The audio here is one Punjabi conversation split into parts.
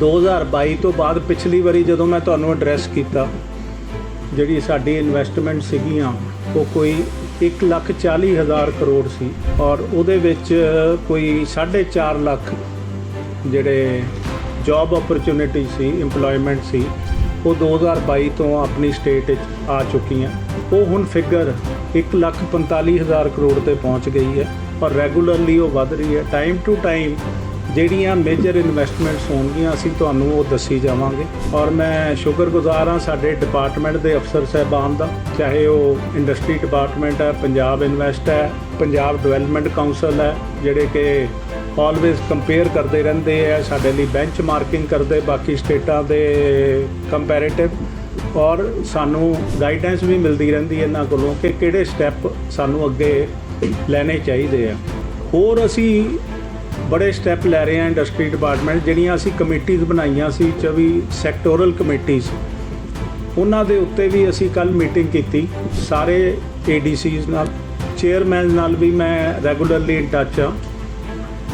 2022 ਤੋਂ ਬਾਅਦ ਪਿਛਲੀ ਵਾਰੀ ਜਦੋਂ ਮੈਂ ਤੁਹਾਨੂੰ ਐਡਰੈਸ ਕੀਤਾ ਜਿਹੜੀ ਸਾਡੀ ਇਨਵੈਸਟਮੈਂਟ ਸੀਗੀਆਂ ਉਹ ਕੋਈ 1,40,000 ਕਰੋੜ ਸੀ ਔਰ ਉਹਦੇ ਵਿੱਚ ਕੋਈ 4.5 ਲੱਖ ਜਿਹੜੇ ਜੌਬ ਓਪਰਚ्युनिटी ਸੀ EMPLOYMENT ਸੀ ਉਹ 2022 ਤੋਂ ਆਪਣੀ ਸਟੇਟ ਵਿੱਚ ਆ ਚੁੱਕੀਆਂ। ਉਹ ਹੁਣ ਫਿਗਰ 1,45,000 ਕਰੋੜ ਤੇ ਪਹੁੰਚ ਗਈ ਹੈ ਔਰ ਰੈਗੂਲਰਲੀ ਉਹ ਵਧ ਰਹੀ ਹੈ। ਟਾਈਮ ਟੂ ਟਾਈਮ ਜਿਹੜੀਆਂ ਮੇਜਰ ਇਨਵੈਸਟਮੈਂਟਸ ਹੋਣਗੀਆਂ, ਅਸੀਂ ਤੁਹਾਨੂੰ ਉਹ ਦੱਸੀ ਜਾਵਾਂਗੇ। ਔਰ ਮੈਂ ਸ਼ੁਕਰਗੁਜ਼ਾਰ ਹਾਂ ਸਾਡੇ ਡਿਪਾਰਟਮੈਂਟ ਦੇ ਅਫਸਰ ਸਹਿਬਾਨ ਦਾ, ਚਾਹੇ ਉਹ ਇੰਡਸਟਰੀ ਡਿਪਾਰਟਮੈਂਟ ਹੈ, ਪੰਜਾਬ ਇਨਵੈਸਟ ਹੈ, ਪੰਜਾਬ ਡਿਵੈਲਪਮੈਂਟ ਕਾਉਂਸਲ ਹੈ, ਜਿਹੜੇ ਕਿ ਆਲਵੇਜ਼ ਕੰਪੇਅਰ ਕਰਦੇ ਰਹਿੰਦੇ ਆ ਸਾਡੇ ਲਈ ਬੈਂਚ ਮਾਰਕਿੰਗ ਕਰਦੇ, ਬਾਕੀ ਸਟੇਟਾਂ ਦੇ ਕੰਪੈਰੀਟਿਵ ਔਰ ਸਾਨੂੰ ਗਾਈਡੈਂਸ ਵੀ ਮਿਲਦੀ ਰਹਿੰਦੀ ਹੈ ਇਹਨਾਂ ਕੋਲੋਂ ਕਿ ਕਿਹੜੇ ਸਟੈਪ ਸਾਨੂੰ ਅੱਗੇ ਲੈਣੇ ਚਾਹੀਦੇ ਆ। ਹੋਰ ਅਸੀਂ ਬੜੇ ਸਟੈਪ ਲੈ ਰਹੇ ਹਾਂ ਇੰਡਸਟਰੀ ਡਿਪਾਰਟਮੈਂਟ ਜਿਹੜੀਆਂ ਅਸੀਂ ਕਮੇਟੀਆਂ ਬਣਾਈਆਂ ਸੀ 24 ਸੈਕਟੋਰਲ ਕਮੇਟੀਆਂ ਉਹਨਾਂ ਦੇ ਉੱਤੇ ਵੀ ਅਸੀਂ ਕੱਲ ਮੀਟਿੰਗ ਕੀਤੀ, ਸਾਰੇ ਏਡੀਸੀਜ਼ ਨਾਲ ਚੇਅਰਮੈਨ ਨਾਲ ਵੀ ਮੈਂ ਰੈਗੂਲਰਲੀ ਇਨ ਟੱਚ ਹਾਂ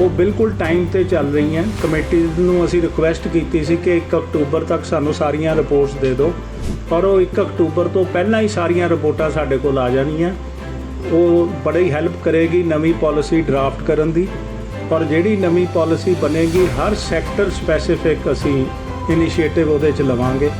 ਉਹ ਬਿਲਕੁਲ ਟਾਈਮ ਤੇ ਚੱਲ ਰਹੀਆਂ ਕਮੇਟੀਜ਼ ਨੂੰ ਅਸੀਂ ਰਿਕੁਐਸਟ ਕੀਤੀ ਸੀ ਕਿ 1 ਅਕਤੂਬਰ ਤੱਕ ਸਾਨੂੰ ਸਾਰੀਆਂ ਰਿਪੋਰਟਸ ਦੇ ਦਿਓ, ਪਰ ਉਹ 1 ਅਕਤੂਬਰ ਤੋਂ ਪਹਿਲਾਂ ਹੀ ਸਾਰੀਆਂ ਰਿਪੋਰਟਾਂ ਸਾਡੇ ਕੋਲ ਆ ਜਾਣੀਆਂ। ਉਹ ਬੜੀ ਹੈਲਪ ਕਰੇਗੀ ਨਵੀਂ ਪਾਲਿਸੀ ਡਰਾਫਟ ਕਰਨ ਦੀ। ਪਰ ਜਿਹੜੀ ਨਵੀਂ ਪਾਲਿਸੀ ਬਣੇਗੀ ਹਰ ਸੈਕਟਰ ਸਪੈਸੀਫਿਕ ਅਸੀਂ ਇਨੀਸ਼ੀਏਟਿਵ ਉਹਦੇ ਚ ਲਵਾਂਗੇ।